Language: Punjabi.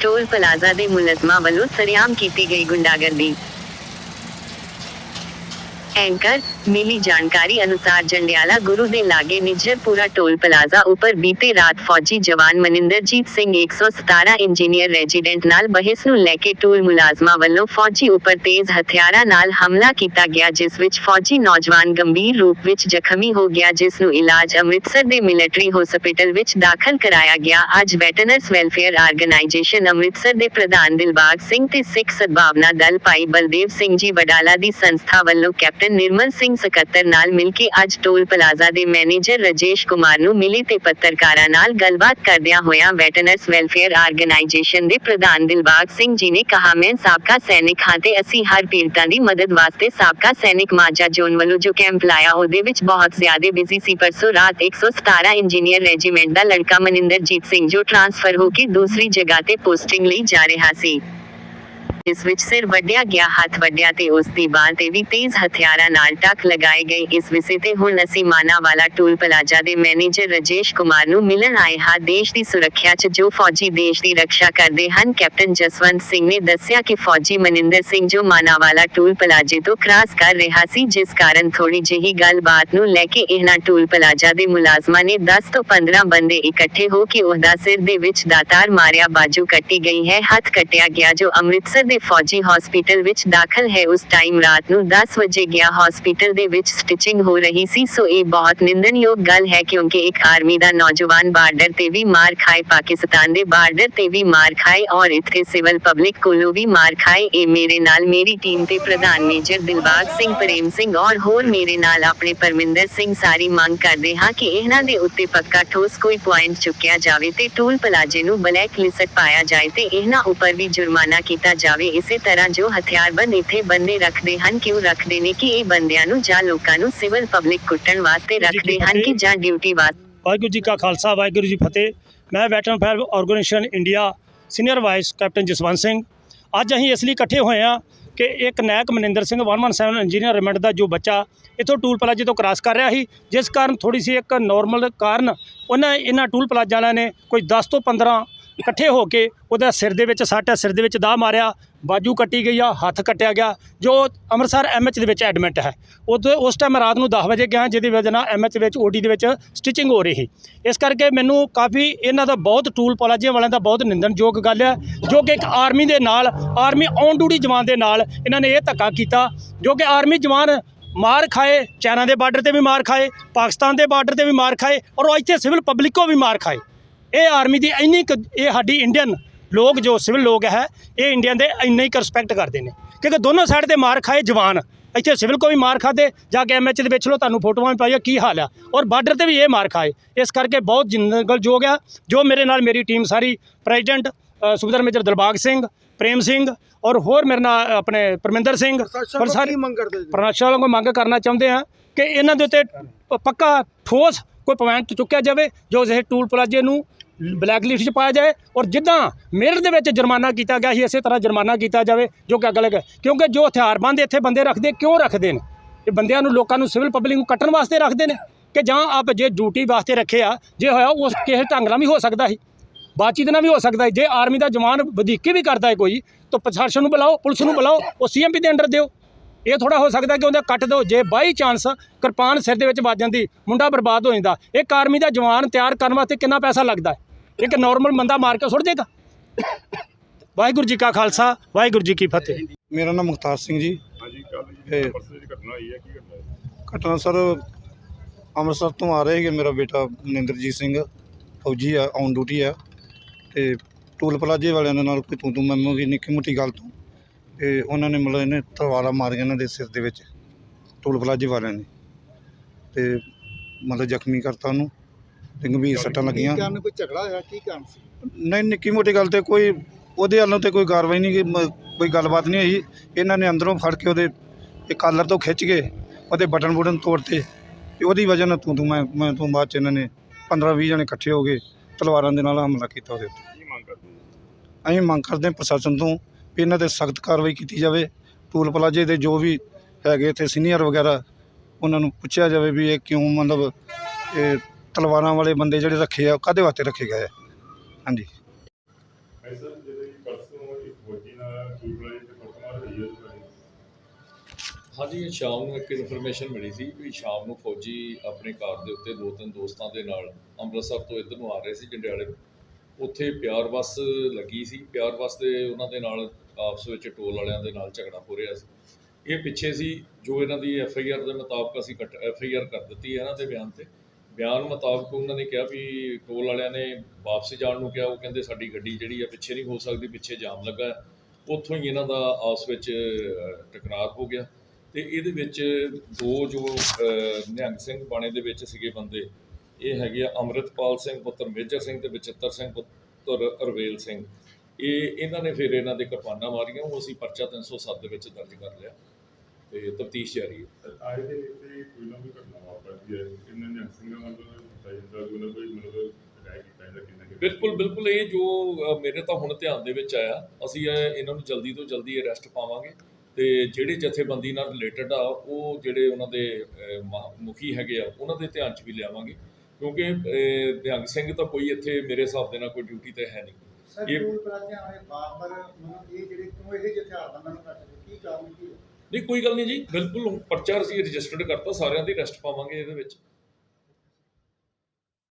ਟੋਲ ਪਲਾਜ਼ਾ ਦੇ ਮੁਲਜ਼ਮਾਂ ਵੱਲੋਂ ਸਰਿਆਮ ਕੀਤੀ ਗਈ ਗੁੰਡਾਗਰਦੀ ਐਂਕਰ ਮਿਲੀ ਜਾਣਕਾਰੀ ਅਨੁਸਾਰ ਜੰਡਿਆਲਾ ਗੁਰੂ ਦੇ ਲਾਗੇ ਨਿਜਰਪੁਰਾ ਟੋਲ ਪਲਾਜ਼ਾ ਉੱਪਰ ਬੀਤੇ ਰਾਤ ਫੌਜੀ ਜਵਾਨ ਮਨਿੰਦਰਜੀਤ ਸਿੰਘ 117 ਇੰਜੀਨੀਅਰ ਰੈਜ਼ੀਡੈਂਟ ਨਾਲ ਬਹਿਸ ਨੂੰ ਲੈ ਕੇ ਟੋਲ ਮੁਲਾਜ਼ਮਾਂ ਵੱਲੋਂ ਫੌਜੀ ਉੱਪਰ ਤੇਜ਼ ਹਥਿਆਰਾਂ ਨਾਲ ਹਮਲਾ ਕੀਤਾ ਗਿਆ, ਜਿਸ ਵਿੱਚ ਫੌਜੀ ਨੌਜਵਾਨ ਗੰਭੀਰ ਰੂਪ ਵਿੱਚ ਜ਼ਖਮੀ ਹੋ ਗਿਆ, ਜਿਸ ਨੂੰ ਇਲਾਜ ਅੰਮ੍ਰਿਤਸਰ ਦੇ ਮਿਲਟਰੀ ਹਸਪੀਟਲ ਵਿੱਚ ਦਾਖਲ ਕਰਾਇਆ ਗਿਆ। ਅੱਜ ਵੈਟਰਨਰਸ ਵੈਲਫੇਅਰ ਆਰਗੇਨਾਈਜੇਸ਼ਨ ਅੰਮ੍ਰਿਤਸਰ ਦੇ ਪ੍ਰਧਾਨ ਦਿਲਬਾਗ ਸਿੰਘ ਤੇ ਸਿੱਖ ਸਦਭਾਵਨਾ ਦਲ ਭਾਈ ਬਲਦੇਵ ਸਿੰਘ ਜੀ ਵਡਾਲਾ ਦੀ ਸੰਸਥਾ ਵੱਲੋਂ ਕੈਪਟਨ ਨਿਰਮਲ ਸਿੰਘ ਸਕੱਤਰ ਨਾਲ ਮਿਲ ਕੇ ਅੱਜ ਟੋਲ ਪਲਾਜ਼ਾ ਦੇ ਮੈਨੇਜਰ ਰਜੇਸ਼ ਕੁਮਾਰ ਨੂੰ ਮਿਲੇ ਤੇ ਪੱਤਰਕਾਰਾਂ ਨਾਲ ਗੱਲਬਾਤ ਕਰਦਿਆਂ ਹੋਇਆਂ ਵੈਟਰਨਰਸ ਵੈਲਫੇਅਰ ਆਰਗੇਨਾਈਜੇਸ਼ਨ ਦੇ ਪ੍ਰਧਾਨ ਦਿਲਬਾਗ ਸਿੰਘ ਜੀ ਨੇ ਕਿਹਾ, ਮੈਂ ਸਾਬਕਾ ਸੈਨਿਕ ਹਾਂ ਤੇ ਅਸੀਂ ਹਰ ਪੀੜਤਾਂ ਦੀ ਮਦਦ ਵਾਸਤੇ ਸਾਬਕਾ ਸੈਨਿਕ ਮਾਜਾ ਜੋਨ ਵੱਲੋਂ ਜੋ ਕੈਂਪ ਲਾਇਆ, ਉਹਦੇ ਵਿੱਚ ਬਹੁਤ ਜ਼ਿਆਦਾ ਬਿਜ਼ੀ ਸੀ। ਪਰਸੋਂ ਰਾਤ 117 ਇੰਜੀਨੀਅਰ ਰੈਜੀਮੈਂਟ ਦਾ ਲੜਕਾ ਮਨਿੰਦਰਜੀਤ ਸਿੰਘ ਜੋ ਟਰਾਂਸਫਰ ਹੋ ਕੇ ਦੂਸਰੀ ਜਗ੍ਹਾ ਤੇ ਪੋਸਟਿੰਗ ਲਈ ਜਾ ਰਿਹਾ ਸੀ। ਇਸ ਵਿੱਚ ਸਿਰ ਵੱਢਿਆ ਗਿਆ, ਹੱਥ ਵੱਢਿਆ ਤੇ ਉਸ ਦੀ ਬਾਂਹ ਤੇ ਵੀ ਤੇਜ਼ ਹਥਿਆਰਾਂ ਨਾਲ ਟੱਕ ਲਗਾਏ ਗਏ। ਇਸ ਵਿਸ਼ੇ ਤੇ ਹੁਣ ਅਸੀਂ ਮਾਨਾਵਾਲਾ ਟੂਲ ਪਲਾਜ਼ਾ ਦੇ ਮੈਨੇਜਰ ਰਜੇਸ਼ ਕੁਮਾਰ ਨੂੰ ਮਿਲਣ ਆਏ ਹਾਂ। ਦੇਸ਼ ਦੀ ਸੁਰੱਖਿਆ 'ਚ ਜੋ ਫੌਜੀ ਦੇਸ਼ ਦੀ ਰੱਖਿਆ ਕਰਦੇ ਹਨ, ਕੈਪਟਨ ਜਸਵੰਤ ਸਿੰਘ ਨੇ ਦੱਸਿਆ ਕਿ ਫੌਜੀ ਮਨਿੰਦਰ ਸਿੰਘ ਜੋ ਮਾਨਾਵਾਲਾ ਟੂਲ ਪਲਾਜ਼ੇ ਤੋਂ ਕ੍ਰਾਸ ਕਰ ਰਿਹਾ ਸੀ, ਜਿਸ ਕਾਰਨ ਥੋੜੀ ਜਿਹੀ ਗੱਲਬਾਤ ਨੂੰ ਲੈ ਕੇ ਇਹਨਾਂ ਟੂਲ ਪਲਾਜ਼ਾ ਦੇ ਮੁਲਾਜ਼ਮਾਂ ਨੇ 10 ਤੋਂ 15 ਬੰਦੇ ਇਕੱਠੇ ਹੋ ਕੇ ਉਹਦਾ ਸਿਰ ਦੇ ਵਿੱਚ ਦਾਤਾਰ ਮਾਰਿਆ, ਬਾਜੂ ਕੱਟੀ ਗਈ ਹੈ, ਹੱਥ ਕੱਟਿਆ ਗਿਆ ਜੋ ਅੰਮ੍ਰਿਤਸਰ ਦੇ ਫੌਜੀ ਹਸਪੀਟਲ ਵਿੱਚ ਦਾਖਲ ਹੈ। ਉਸ ਟਾਈਮ ਰਾਤ ਨੂੰ 10 ਵਜੇ ਗਿਆ ਹਸਪੀਟਲ ਦੇ ਵਿੱਚ ਸਟਿਚਿੰਗ ਹੋ ਰਹੀ ਸੀ। ਸੋ ਇਹ ਬਹੁਤ ਨਿੰਦਣਯੋਗ ਗੱਲ ਹੈ ਕਿਉਂਕਿ ਇੱਕ ਆਰਮੀ ਦਾ ਨੌਜਵਾਨ ਬਾਰਡਰ ਤੇ ਵੀ ਮਾਰ ਖਾਏ, ਪਾਕਿਸਤਾਨ ਦੇ ਬਾਰਡਰ ਤੇ ਵੀ ਮਾਰ ਖਾਏ ਔਰ ਇੱਥੇ ਸਿਵਲ ਪਬਲਿਕ ਕੋਲੋਂ ਵੀ ਮਾਰ ਖਾਏ। ਇਹ ਮੇਰੇ ਨਾਲ ਮੇਰੀ ਟੀਮ ਦੇ ਪ੍ਰਧਾਨ ਮੇਜਰ ਦਿਲਬਾਗ ਸਿੰਘ, ਪ੍ਰੇਮ ਸਿੰਘ ਔਰ ਹੋਰ ਮੇਰੇ ਨਾਲ ਆਪਣੇ ਪਰਮਿੰਦਰ ਸਿੰਘ ਸਾਰੀ ਮੰਗ ਕਰਦੇ ਹਾਂ ਕਿ ਇਹਨਾਂ ਦੇ ਉੱਤੇ ਪੱਕਾ ਠੋਸ ਕੋਈ ਪੁਆਇੰਟ ਚੁੱਕਿਆ ਜਾਵੇ ਤੇ ਟੂਲ ਪਲਾਜੇ ਨੂੰ ਬਲੈਕ ਲਿਸਟ ਪਾਇਆ ਜਾਏ ਤੇ ਇਹਨਾਂ ਉੱਪਰ ਵੀ ਜੁਰਮਾਨਾ ਕੀਤਾ ਜਾਵੇ। ਇਸੇ ਤਰ੍ਹਾਂ ਜੋ ਹਥਿਆਰਬੰਦ ਇੱਥੇ ਬੰਦੇ ਰੱਖਦੇ ਹਨ ਕਿਉਂ ਰੱਖਦੇ ਨੇ ਕਿ ਇਹ ਬੰਦਿਆਂ ਨੂੰ ਜਾਂ ਲੋਕਾਂ ਨੂੰ ਸਿਵਲ ਪਬਲਿਕ ਕੁੱਟਣ ਵਾਸਤੇ ਰੱਖਦੇ ਹਨ ਕਿ ਜਾਂ ਡਿਊਟੀ ਵਾਸਤੇ। ਵਾਹਿਗੁਰੂ ਜੀ ਕਾ ਖਾਲਸਾ ਵਾਹਿਗੁਰੂ ਜੀ ਫਤਿਹ। ਮੈਂ veteran fire organisation India senior vice captain Jaswant Singh. ਅੱਜ ਅਸੀਂ ਇਸ ਲਈ ਇਕੱਠੇ ਹੋਏ ਹਾਂ ਕਿ ਇੱਕ ਨਾਇਕ ਮਨਿੰਦਰ ਸਿੰਘ 117 ਇੰਜੀਨੀਅਰ ਰਿਮੈਂਡ ਦਾ ਜੋ ਬੱਚਾ ਇੱਥੋਂ ਟੂਲ ਪਲਾਜ਼ੇ ਤੋਂ ਕ੍ਰਾਸ ਕਰ ਰਿਹਾ ਸੀ ਜਿਸ ਕਾਰਨ ਥੋੜੀ ਸੀ ਇੱਕ ਨਾਰਮਲ ਕਾਰਨ ਉਹਨਾਂ ਇਹਨਾਂ ਟੂਲ ਪਲਾਜ਼ਾ ਵਾਲਿਆਂ ਨੇ ਕੋਈ 10 ਤੋਂ 15 ਇਕੱਠੇ ਹੋ ਕੇ ਉਹਦਾ ਸਿਰ ਦੇ ਵਿੱਚ ਸੱਟ ਹੈ ਸਿਰ ਦੇ ਵਿੱਚ ਦਾਹ ਮਾਰਿਆ, ਬਾਜੂ ਕੱਟੀ ਗਈ ਆ, ਹੱਥ ਕੱਟਿਆ ਗਿਆ, ਜੋ ਅੰਮ੍ਰਿਤਸਰ ਐਮਐਚ ਦੇ ਵਿੱਚ ਐਡਮਿਟ ਹੈ। ਉਦੋਂ, ਉਸ ਟਾਈਮ ਰਾਤ ਨੂੰ 10 ਵਜੇ ਗਿਆ, ਜਿਹਦੀ ਵਜ੍ਹਾ ਨਾਲ ਐਮਐਚ ਵਿੱਚ ਓਡੀ ਦੇ ਵਿੱਚ ਸਟਿਚਿੰਗ ਹੋ ਰਹੀ ਸੀ। ਇਸ ਕਰਕੇ ਮੈਨੂੰ ਕਾਫੀ ਇਹਨਾਂ ਦਾ ਬਹੁਤ ਟੂਲ ਪਲਾਜੇ ਵਾਲਿਆਂ ਦਾ ਬਹੁਤ ਨਿੰਦਣਯੋਗ ਗੱਲ ਹੈ, ਜੋ ਕਿ ਇੱਕ ਆਰਮੀ ਦੇ ਨਾਲ ਆਰਮੀ ਔਨ ਡਿਊਟੀ ਜਵਾਨ ਦੇ ਨਾਲ ਇਹਨਾਂ ਨੇ ਇਹ ਧੱਕਾ ਕੀਤਾ, ਜੋ ਕਿ ਆਰਮੀ ਜਵਾਨ ਮਾਰ ਖਾਏ ਚਾਈਨਾ ਦੇ ਬਾਰਡਰ ਤੇ ਵੀ ਮਾਰ ਖਾਏ, ਪਾਕਿਸਤਾਨ ਦੇ ਬਾਰਡਰ ਤੇ ਵੀ ਮਾਰ ਖਾਏ, ਔਰ ਉਹ ਇੱਥੇ ਸਿਵਲ ਪਬਲਿਕੋ ਵੀ ਮਾਰ ਖਾਏ। ਇਹ ਆਰਮੀ ਦੀ ਇੰਨੀ ਇਹ ਸਾਡੀ ਇੰਡੀਅਨ ਲੋਕ ਜੋ ਸਿਵਲ ਲੋਕ ਹੈ ਇਹ ਇੰਡੀਅਨ ਦੇ ਇੰਨਾ ਹੀ ਰਿਸਪੈਕਟ ਕਰਦੇ ਨੇ। ਕਿਉਂਕਿ ਦੋਨੋਂ ਸਾਈਡ ਤੇ ਮਾਰ ਖਾਏ ਜਵਾਨ। ਇੱਥੇ ਸਿਵਲ ਕੋ ਵੀ ਮਾਰ ਖਾਦੇ ਜਾ ਕੇ ਐਮਐਚ ਦੇ ਵਿੱਚ ਲੋ ਤੁਹਾਨੂੰ ਫੋਟੋਆਂ ਵੀ ਪਾਈਆਂ ਕੀ ਹਾਲ ਆ। ਔਰ ਬਾਰਡਰ ਤੇ ਵੀ ਇਹ ਮਾਰ ਖਾਏ। ਇਸ ਕਰਕੇ ਬਹੁਤ ਜਿੰਦਗਲਯੋਗ ਆ ਜੋ ਮੇਰੇ ਨਾਲ ਮੇਰੀ ਟੀਮ ਸਾਰੀ ਪ੍ਰੈਜ਼ੀਡੈਂਟ ਸੁਬੇਦਾਰ ਮੇਜਰ ਦਿਲਬਾਗ ਸਿੰਘ ਪ੍ਰੇਮ ਸਿੰਘ ਔਰ ਹੋਰ ਮੇਰੇ ਨਾਲ ਆਪਣੇ ਪਰਮਿੰਦਰ ਸਿੰਘ ਪਰ ਸਾਰੀ ਮੰਗ ਕਰਦੇ ਜੀ? ਪ੍ਰਸ਼ਾਸਨ ਕੋਲ ਮੰਗ ਕਰਨਾ ਚਾਹੁੰਦੇ ਆ ਕਿ ਇਹਨਾਂ ਦੇ ਉੱਤੇ ਪੱਕਾ ਠੋਸ ਕੋਈ ਪੁਆਇੰਟ ਚੁੱਕਿਆ ਜਾਵੇ ਜੋ ਇਹ ਟੂਲ ਪਲਾਜੇ ਨੂੰ ਬਲੈਕ ਲਿਸਟ 'ਚ ਪਾਇਆ ਜਾਏ ਔਰ ਜਿੱਦਾਂ ਮੇਰਠ ਦੇ ਵਿੱਚ ਜੁਰਮਾਨਾ ਕੀਤਾ ਗਿਆ ਸੀ, ਇਸੇ ਤਰ੍ਹਾਂ ਜੁਰਮਾਨਾ ਕੀਤਾ ਜਾਵੇ, ਜੋ ਕਿ ਅਗਲੇ ਕਿਉਂਕਿ ਜੋ ਹਥਿਆਰਬੰਦ ਇੱਥੇ ਬੰਦੇ ਰੱਖਦੇ, ਕਿਉਂ ਰੱਖਦੇ ਨੇ? ਇਹ ਬੰਦਿਆਂ ਨੂੰ, ਲੋਕਾਂ ਨੂੰ ਸਿਵਲ ਪਬਲਿਕ ਨੂੰ ਕੱਟਣ ਵਾਸਤੇ ਰੱਖਦੇ ਨੇ ਕਿ ਜਾਂ ਆਪ ਜੇ ਡਿਊਟੀ ਵਾਸਤੇ ਰੱਖਿਆ ਜੇ ਹੋਇਆ ਉਸ ਕਿਸੇ ਢੰਗ ਨਾਲ ਵੀ ਹੋ ਸਕਦਾ ਸੀ। ਬਾਤਚੀਤ ਨਾਲ ਵੀ ਹੋ ਸਕਦਾ ਹੈ ਜੇ ਆਰਮੀ ਦਾ ਜਵਾਨ ਵਧੀਕੀ ਵੀ ਕਰਦਾ ਹੈ ਕੋਈ, ਤਾਂ ਪ੍ਰਸ਼ਾਸਨ ਨੂੰ ਬੁਲਾਓ, ਪੁਲਿਸ ਨੂੰ ਬੁਲਾਓ, ਉਹ ਸੀਐਮਪੀ ਦੇ ਅੰਡਰ ਦਿਓ। ਇਹ ਥੋੜਾ ਹੋ ਸਕਦਾ ਕਿ ਉਹਦਾ ਕੱਟ ਦਿਓ। ਜੇ ਬਾਈ ਚਾਂਸ ਕਿਰਪਾਨ ਸਿਰ ਦੇ ਵਿੱਚ ਵੱਜ ਜਾਂਦੀ, ਮੁੰਡਾ ਬਰਬਾਦ ਹੋ ਜਾਂਦਾ, ਇੱਕ ਆਰਮੀ ਦਾ ਜਵਾਨ ਤਿਆਰ ਕਰਨ ਵਾਸਤੇ ਕਿੰਨਾ ਪੈਸਾ ਲੱਗਦਾ ਹੈ? ਇੱਕ ਨਾਰਮਲ ਬੰਦਾ ਮਾਰ ਕੇ ਸੁੱਟ ਦੇਗਾ। ਵਾਹਿਗੁਰੂ ਜੀ ਕਾ ਖਾਲਸਾ ਵਾਹਿਗੁਰੂ ਜੀ ਕੀ ਫਤਿਹ। ਮੇਰਾ ਨਾਮ ਮੁਖਤਾਰ ਸਿੰਘ ਜੀ। ਹਾਂਜੀ ਕੱਲ ਜੀ ਘਟਨਾ ਹੋਈ ਹੈ ਕੀ ਘਟਨਾ ਹੈ? ਘਟਨਾ ਸਰ ਅੰਮ੍ਰਿਤਸਰ ਤੋਂ ਆ ਰਹੇ ਮੇਰਾ ਬੇਟਾ ਮਨਿੰਦਰਜੀਤ ਸਿੰਘ ਫੌਜੀ ਆ ਔਨ ਡਿਊਟੀ ਆ। ਤੇ ਟੂਲ ਪਲਾਜੇ ਵਾਲਿਆਂ ਦੇ ਨਾਲ ਕੋਈ ਤੂੰ ਤੂੰ ਮੈਂ ਦੀ ਨਿੱਕੀ ਮੋਟੀ ਗੱਲ ਤੋਂ। ਤੇ ਉਹਨਾਂ ਨੇ ਮਤਲਬ ਇਹਨੇ ਤਲਵਾਰਾਂ ਮਾਰੀਆਂ ਇਹਨਾਂ ਦੇ ਸਿਰ ਦੇ ਵਿੱਚ ਟੂਲ ਪਲਾਜੇ ਵਾਲਿਆਂ ਨੇ। ਤੇ ਮਤਲਬ ਜ਼ਖਮੀ ਕਰਤਾ ਉਹਨੂੰ। ਤੇ ਗੰਭੀਰ ਸੱਟਾਂ ਲੱਗੀਆਂ। ਕਾਰਨ ਕੋਈ ਝਗੜਾ ਹੋਇਆ? ਕੀ ਕਾਰਨ ਸੀ? ਨਹੀਂ ਨਿੱਕੀ ਮੋਟੀ ਗੱਲ ਤੇ ਕੋਈ ਉਹਦੇ ਵੱਲੋਂ ਤੇ ਕੋਈ ਕਾਰਵਾਈ ਨਹੀਂ ਮ- ਕੋਈ ਗੱਲਬਾਤ ਨਹੀਂ ਹੋਈ। ਇਹਨਾਂ ਨੇ ਅੰਦਰੋਂ ਫੜ ਕੇ ਉਹਦੇ ਇਹ ਕਾਲਰ ਤੋਂ ਖਿੱਚ ਕੇ ਉਹਦੇ ਬਟਨ ਬੁਟਨ ਤੋੜਤੇ। ਤੇ ਉਹਦੀ ਵਜ੍ਹਾ ਨਾਲ ਤੂੰ ਤੂੰ ਮੈਂ ਮੈਂ ਤੋਂ ਬਾਅਦ ਚ ਇਹਨਾਂ ਨੇ 15 20 ਜਣੇ ਇਕੱਠੇ ਹੋ ਗਏ ਤਲਵਾਰਾਂ ਦੇ ਨਾਲ ਹਮਲਾ ਕੀਤਾ ਉਹਦੇ ਉੱਤੇ। ਕੀ ਮੰਗ ਕਰਦੇ ਅਸੀਂ ਮੰਗ ਕਰਦੇ ਹਾਂ ਪ੍ਰਸ਼ਾਸਨ ਤੋਂ ਵੀ ਇਹਨਾਂ ਤੇ ਸਖਤ ਕਾਰਵਾਈ ਕੀਤੀ ਜਾਵੇ। ਟੂਲ ਪਲਾਜੇ ਦੇ ਜੋ ਵੀ ਹੈਗੇ ਇੱਥੇ ਸੀਨੀਅਰ ਵਗੈਰਾ ਉਹਨਾਂ ਨੂੰ ਪੁੱਛਿਆ ਜਾਵੇ ਵੀ ਇਹ ਕਿਉਂ ਮਤਲਬ ਇਹ ਤਲਵਾਰਾਂ ਵਾਲੇ ਬੰਦੇ ਜਿਹੜੇ ਰੱਖੇ ਆ ਕਾਹਦੇ ਵਾਸਤੇ ਰੱਖੇ ਗਏ ਆ? ਹਾਂਜੀ। ਹਾਂਜੀ ਇਹ ਸ਼ਾਮ ਨੂੰ ਇੱਕ ਇਨਫੋਰਮੇਸ਼ਨ ਮਿਲੀ ਸੀ ਵੀ ਸ਼ਾਮ ਨੂੰ ਫੌਜੀ ਆਪਣੀ ਕਾਰ ਦੇ ਉੱਤੇ ਦੋ ਤਿੰਨ ਦੋਸਤਾਂ ਦੇ ਨਾਲ ਅੰਮ੍ਰਿਤਸਰ ਤੋਂ ਇੱਧਰ ਨੂੰ ਆ ਰਹੇ ਸੀ ਜੰਡਿਆਲੇ। ਉੱਥੇ ਪਿਆਰ ਬੱਸ ਲੱਗੀ ਸੀ। ਪਿਆਰ ਬੱਸ ਦੇ ਉਹਨਾਂ ਦੇ ਨਾਲ ਆਪਸ ਵਿੱਚ ਟੋਲ ਵਾਲਿਆਂ ਦੇ ਨਾਲ ਝਗੜਾ ਹੋ ਰਿਹਾ ਸੀ। ਇਹ ਪਿੱਛੇ ਸੀ ਜੋ ਇਹਨਾਂ ਦੀ ਐਫ ਆਈ ਆਰ ਦੇ ਮੁਤਾਬਕ ਅਸੀਂ ਐਫ ਆਈ ਆਰ ਕਰ ਦਿੱਤੀ ਹੈ ਇਹਨਾਂ ਦੇ ਬਿਆਨ ਤੇ। ਬਿਆਨ ਮੁਤਾਬਕ ਉਹਨਾਂ ਨੇ ਕਿਹਾ ਵੀ ਟੋਲ ਵਾਲਿਆਂ ਨੇ ਵਾਪਸ ਜਾਣ ਨੂੰ ਕਿਹਾ, ਉਹ ਕਹਿੰਦੇ ਸਾਡੀ ਗੱਡੀ ਜਿਹੜੀ ਆ ਪਿੱਛੇ ਨਹੀਂ ਹੋ ਸਕਦੀ, ਪਿੱਛੇ ਜਾਮ ਲੱਗਾ ਉੱਥੋਂ ਹੀ ਇਹਨਾਂ ਦਾ ਆਪਸ ਵਿੱਚ ਟਕਰਾਅ ਹੋ ਗਿਆ। ਤੇ ਇਹਦੇ ਵਿੱਚ ਦੋ ਜੋ ਨਿਹੰਗ ਸਿੰਘ ਬਾਣੇ ਦੇ ਵਿੱਚ ਸੀਗੇ ਬੰਦੇ, ਇਹ ਹੈਗੇ ਆ ਅੰਮ੍ਰਿਤਪਾਲ ਸਿੰਘ ਪੁੱਤਰ, ਮੇਜਰ ਸਿੰਘ ਤੇ ਬਚਿੱਤਰ ਸਿੰਘ ਪੁੱਤਰ ਅਰਵੇਲ ਸਿੰਘ। ਇਹ, ਇਹਨਾਂ ਨੇ ਫਿਰ ਇਹਨਾਂ ਦੇ ਕਿਰਪਾਨਾਂ ਮਾਰੀਆਂ, ਉਹ ਅਸੀਂ ਪਰਚਾ 307 ਦੇ ਵਿੱਚ ਦਰਜ ਕਰ ਲਿਆ। ਤੇ ਤਫਤੀਸ਼ ਜਾਰੀ ਹੈ। ਆਏ ਦੇ ਵਿੱਚ ਕੋਈ ਨਾ ਕੋਈ ਘਟਨਾ ਵਾਪਰਦੀ ਹੈ। ਕਿੰਨੇ ਨੇ ਸਿੰਘਾਂ ਨਾਲ ਹੁੰਦਾ ਜਾਂਦਾ ਕੋਈ ਨਾ ਕੋਈ ਮਤਲਬ ਰਾਇ ਕੀਤਾ ਜਾਂਦਾ ਕਿੰਨਾ ਕਿ ਬਿਲਕੁਲ ਬਿਲਕੁਲ ਇਹ ਜੋ ਮੇਰੇ ਤਾਂ ਹੁਣ ਧਿਆਨ ਦੇ ਵਿੱਚ ਆਇਆ ਅਸੀਂ ਇਹ- ਇਹਨਾਂ ਨੂੰ ਜਲਦੀ ਤੋਂ ਜਲਦੀ ਅਰੈਸਟ ਪਾਵਾਂਗੇ ਤੇ ਜਿਹੜੇ ਜਥੇਬੰਦੀ ਨਾਲ ਰਿਲੇਟਡ ਆ ਉਹ ਜਿਹੜੇ ਉਹਨਾਂ ਦੇ ਮੁਖੀ ਹੈਗੇ ਆ ਉਹਨਾਂ ਦੇ ਧਿਆਨ 'ਚ ਵੀ ਲਿਆਵਾਂਗੇ। ਕਿਉਂਕਿ ਅ, ਨਿਹੰਗ ਸਿੰਘ ਤਾਂ ਕੋਈ ਇੱਥੇ ਮੇਰੇ ਹਿਸਾਬ ਦੇ ਨਾਲ ਕੋਈ ਡਿਊਟੀ ਤੇ ਹੈ ਨਹੀਂ। ਸਰ ਇਹ- ਵਾਲੇ ਬਾਰ-ਬਾਰ ਮਤਲਬ ਇਹ ਜਿਹੜੇ ਕਿਉਂ ਇਹ ਹਥਿਆਰਬੰਦਾਂ ਨੂੰ ਕਰਦੇ ਕੀ ਕਾਰਨ ਕੀ ਹੈ? ਨਹੀਂ, ਕੋਈ ਗੱਲ ਨਹੀਂ ਜੀ, ਬਿਲਕੁਲ ਪਰਚਾ ਅਸੀਂ ਰਜਿਸਟਰਡ ਕਰਤਾ, ਸਾਰਿਆਂ ਦੀ ਅਰੈਸਟ ਪਾਵਾਂਗੇ ਇਹਦੇ ਵਿੱਚ।